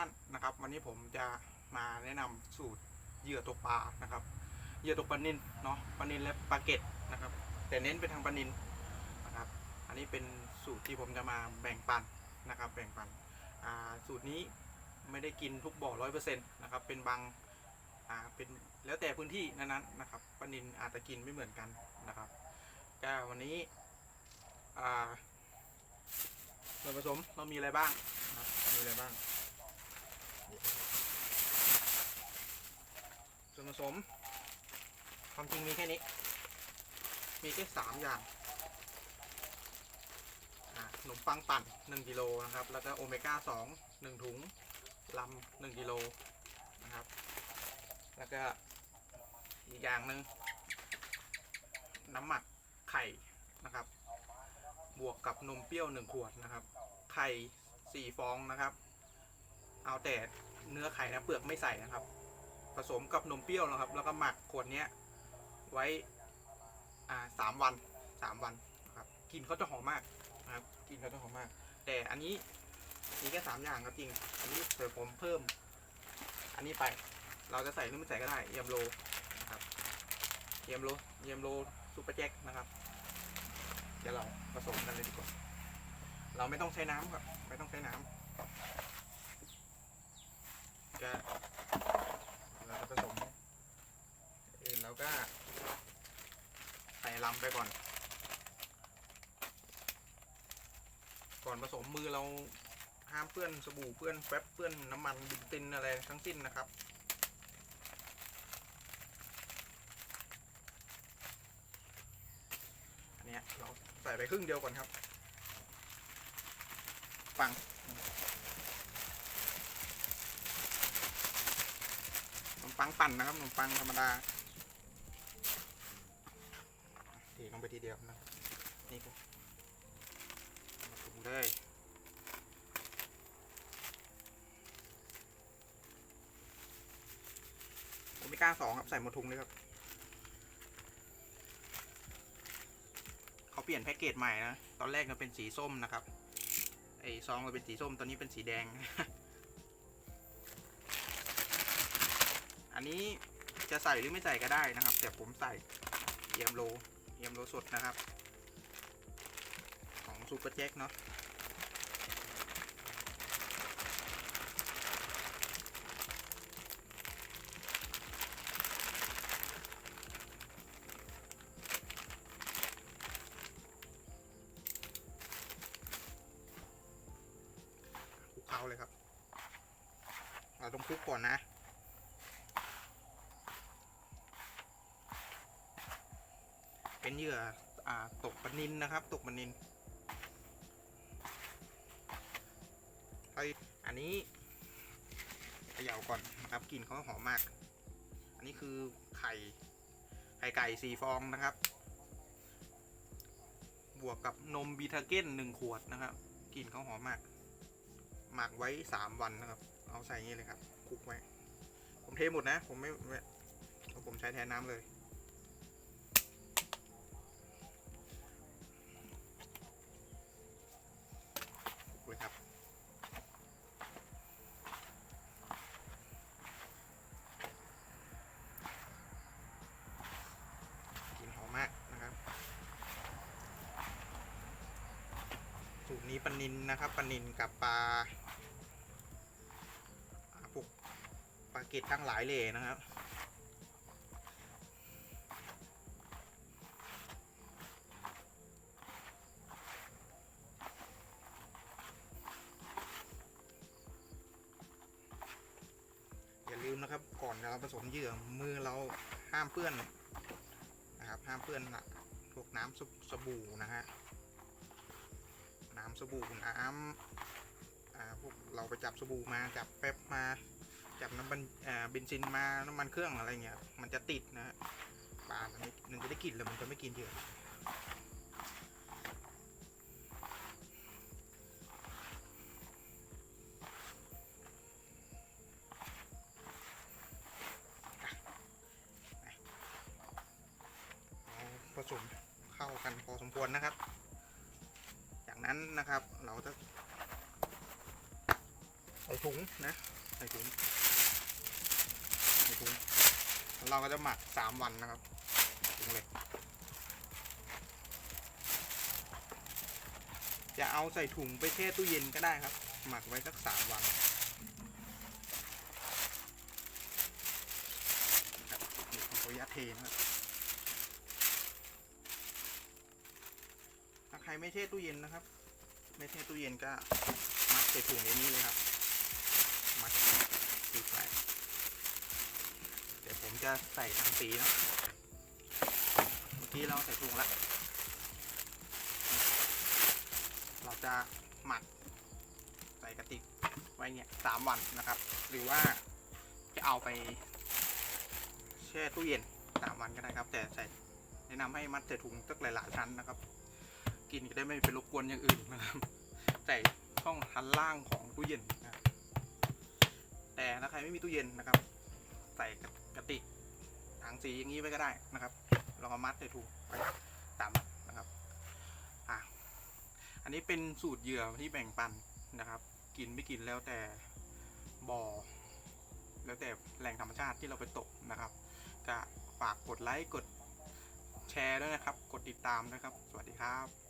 ท่านนะครับ วันนี้ผมจะมาแนะนำสูตรเหยื่อตกปลานะครับเหยื่อตกปลานินเนาะปลานินและปลาเก็ดนะครับ แต่เน้นไปทางปลานินนะครับ อันนี้เป็นสูตรที่ผมจะมาแบ่งปันนะครับ แบ่งปันสูตรนี้ไม่ได้กินทุกบ่อร้อยเปอร์เซ็นต์นะครับเป็นบางอ่าเป็นแล้วแต่พื้นที่นั้นๆนะครับปลานินอาจจะกินไม่เหมือนกันนะครับก็วันนี้อ่าส่วนผสมเรามีอะไรบ้างมีอะไรบ้าง ส่วน ผสม ความจริงมีแค่นี้ มีแค่สามอย่างขนมปังปั่น 1กิโลนะครับ แล้วก็โอเมก้า2 1 ถุงลำ1กิโลนะครับ แล้วก็อีกอย่างหนึ่งน้ำหมักไข่นะครับ บวกกับนมเปรี้ยว 1 ขวดนะครับ ไข่ 4 ฟองนะครับ เอาแต่เนื้อไข่นะเปลือกไม่ใส่นะครับ ผสมกับนมเปรี้ยวนะครับ แล้วก็หมักขวดนี้ไว้อ่าสามวันสามวันนะครับกลินเขาจะหอมมากนะครับกลินเขาจะหอมมาก แต่อันนี้มีแค่สามอย่างครับจริง อันนี้เดี๋ยผมเพิ่ม อันนี้ไป เราจะใส่หรือไม่ใส่ก็ได้เยี่ยมโลนะครับเยี่ยมโลเยี่ยมโลซูเปอร์แจ็คนะครับ เดี๋ยวเราผสมกันเลยดีกว่า เราไม่ต้องใช้น้ำครับ ไม่ต้องใช้น้ำก็เราจะผสมเองแล้วก็ใส่ ลำไปก่อน ก่อนผสมมือเราห้ามเปื้อนสบู่เปื้อนแป๊บเปื้อนน้ำมันบิตินอะไรทั้งสิ้นนะครับ อันนี้เราใส่ไปครึ่งเดียวก่อนครับ ฟังขนมปังปั่นนะครับขนมปังธรรมดา ไปทีเดียวนะนี่ครับมาถุงเลยโอเมก้าสองครับใส่หมดถุงเลยครับเขาเปลี่ยนแพ็กเกจใหม่นะตอนแรกมันเป็นสีส้มนะครับไอ้ซองเราเป็นสีส้มตอนนี้เป็นสีแดง อันนี้จะใส่หรือไม่ใส่ก็ได้นะครับ แต่ผมใส่เยียมโล เยียมโลสดนะครับ ของซูเปอร์แจ็คเนาะคลุกเคล้าเลยครับ เราต้องคลุกก่อนนะ เป็นเหยื่ออตกปนินนะครับ ตกปนินไออันนี้เขย่าก่อนนะครับกลิ่นเขาหอมมาก อันนี้คือไข่ไข่ไก่สี่ฟองนะครับ บวกกับนมบีทาเก้นหนึ่งขวดนะครับกลิ่นเขาหอมมาก หมักไว้สามวันนะครับ เอาใส่นี้เลยครับคลุกไว้ ผมเทหมดนะ ผมไม่ผมใช้แทนน้ำเลย ปลานินนะครับปลานินกับปลาอ่าพวกปลาเกตตั้งหลายเลยนะครับอย่าลืมนะครับก่อนเราผสมเหยื่อมือเราห้ามเปื้อนนะครับห้ามเปื้อนพวกน้ำสสบู่นะฮะ น้ำสบู่น้ำอ่าพวกเราไปจับสบู่มาจับแป๊บมา จับน้ำบันอ่าเบนซินมาน้ำมันเครื่องอะไรเงี้ยมันจะติดนะฮะปลามันไม่มันจะได้กลิ่นแล้วมันจะไม่กินเยอเอาผสมเข้ากันพอสมควรนะครับ นั้นนะครับ เราจะใส่ถุงนะใส่ถุงใส่ถุงเราก็จะหมักสามวันนะครับถุงเหล็กจะเอาใส่ถุงไปแช่ตู้เย็นก็ได้ครับ หมักไว้สักสามวันครับนี่ผมขออนุญาเทนะครับ รไม่แช่ตู้เย็นนะครับ ไม่แช่ตู้เย็นก็มัดใส่ถุงในนี้เลยครับ มัดติดไว้เดี๋ยวผมจะใส่ถังสีเนะเมื่อกี้เราใส่ถุงล้วเราจะหมักใส่กระติกไว้เนี่ยสามวันนะครับ หรือว่าจะเอาไปแช่ตู้เย็นสามวันก็ได้ครับ แต่ใส่แนะนำให้มัดใส่ถุงสักหลายๆชั้นนะครับ กินจะได้ไม่ไปรบกวนอย่างอื่นนะครับใส่ช่องชั้นล่างของตู้เย็นนะครับแต่ถ้าใครไม่มีตู้เย็นนะครับ ใส่กระติกถังสีอย่างนี้ไว้ก็ได้นะครับเราก็มัดใส่ถุงไว้ตามนะครับอะอันนี้เป็นสูตรเหยื่อที่แบ่งปันนะครับ กินไม่กินแล้วแต่บ่อแล้วแต่แหล่งธรรมชาติที่เราไปตกนะครับก็ฝากกดไลค์กดแชร์ด้วยนะครับ กดติดตามนะครับ สวัสดีครับ